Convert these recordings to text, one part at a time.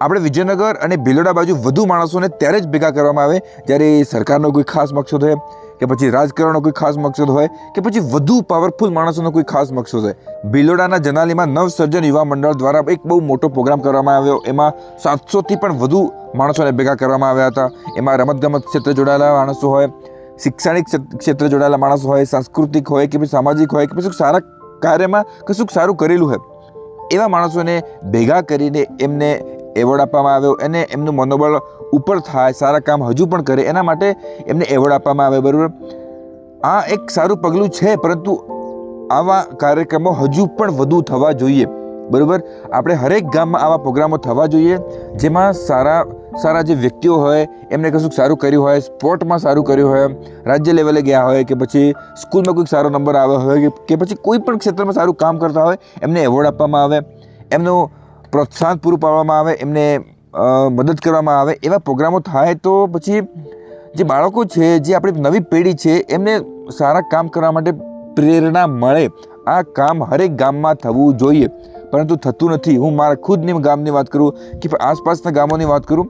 આપણે વિજયનગર અને ભિલોડા બાજુ વધુ માણસોને ત્યારે જ ભેગા કરવામાં આવે જ્યારે સરકારનો કોઈ ખાસ મકસદ હોય, કે પછી રાજકારણનો કોઈ ખાસ મકસદ હોય, કે પછી વધુ પાવરફુલ માણસોનો કોઈ ખાસ મકસદ હોય. ભિલોડાના જનાલીમાં નવસર્જન યુવા મંડળ દ્વારા એક બહુ મોટો પ્રોગ્રામ કરવામાં આવ્યો. એમાં સાતસોથી પણ વધુ માણસોને ભેગા કરવામાં આવ્યા હતા. એમાં રમતગમત ક્ષેત્રે જોડાયેલા માણસો હોય, શૈક્ષણિક ક્ષેત- ક્ષેત્રે જોડાયેલા માણસો હોય, સાંસ્કૃતિક હોય, કે પછી સામાજિક હોય, કે પછી સારા કાર્યમાં કશુંક સારું કરેલું હોય. એવા માણસોને ભેગા કરીને એમને એવોર્ડ આપવામાં આવ્યો અને એમનું મનોબળ ઉપર થાય, સારા કામ હજુ પણ કરે, એના માટે એમને એવોર્ડ આપવામાં આવે બરાબર? આ એક સારું પગલું છે, પરંતુ આવા કાર્યક્રમો હજુ પણ વધુ થવા જોઈએ, બરાબર? આપણે હરેક ગામમાં આવા પ્રોગ્રામો થવા જોઈએ, જેમાં સારા સારા જે વ્યક્તિઓ હોય, એમને કશુંક સારું કર્યું હોય, સ્પોર્ટમાં સારું કર્યું હોય, રાજ્ય લેવલે ગયા હોય, કે પછી સ્કૂલમાં કોઈક સારો નંબર આવ્યો હોય, કે- પછી કોઈ પણ ક્ષેત્રમાં સારું કામ કરતા હોય, એમને એવોર્ડ આપવામાં આવે. એમનું પ્રોત્સાહન પૂરું પાડવામાં આવે, એમને મદદ કરવામાં આવે, એવા પ્રોગ્રામો થાય તો પછી જે બાળકો છે, જે આપણી નવી પેઢી છે, એમને સારા કામ કરવા માટે પ્રેરણા મળે. આ કામ હરેક ગામમાં થવું જોઈએ. પરંતુ થતું નથી. હું મારા ખુદની ગામની વાત કરું કે આસપાસના ગામોની વાત કરું,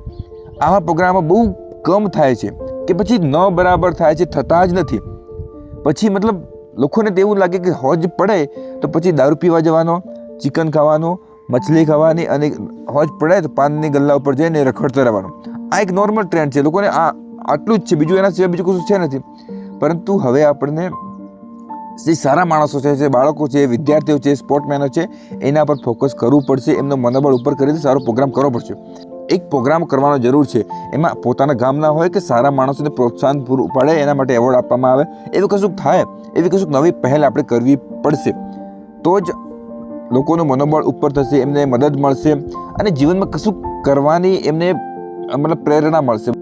આવા પ્રોગ્રામો બહુ કમ થાય છે કે પછી ન બરાબર થાય છે, થતા જ નથી. પછી મતલબ લોકોને તેવું લાગે કે હોજ પડે, તો પછી દારૂ પીવા જવાનો, ચિકન ખાવાનું મછલી ખાવાની અને હોજ પડે તો પાનની ગલ્લા ઉપર જઈને રખડતો રહેવાનું. આ એક નોર્મલ ટ્રેન્ડ છે. લોકોને આ આટલું જ છે. બીજું એના સિવાય બીજું કશું છે નથી. પરંતુ હવે આપણને જે સારા માણસો છે, જે બાળકો છે, વિદ્યાર્થીઓ છે સ્પોર્ટમેનો છે, એના પર ફોકસ કરવું પડશે. એમનો મનોબળ ઉપર કરીને સારો પ્રોગ્રામ કરવો પડશે. એક પ્રોગ્રામ કરવાનો જરૂર છે. એમાં પોતાના ગામના હોય કે સારા માણસોને પ્રોત્સાહન પૂરું પાડે, એના માટે એવોર્ડ આપવામાં આવે. એવું કશુંક થાય. એવી કશુંક નવી પહેલ આપણે કરવી પડશે. તો જ લોકોનું મનોબળ ઉપર થશે, એમને મદદ મળશે અને જીવનમાં કશું કરવાની એમને મતલબ પ્રેરણા મળશે.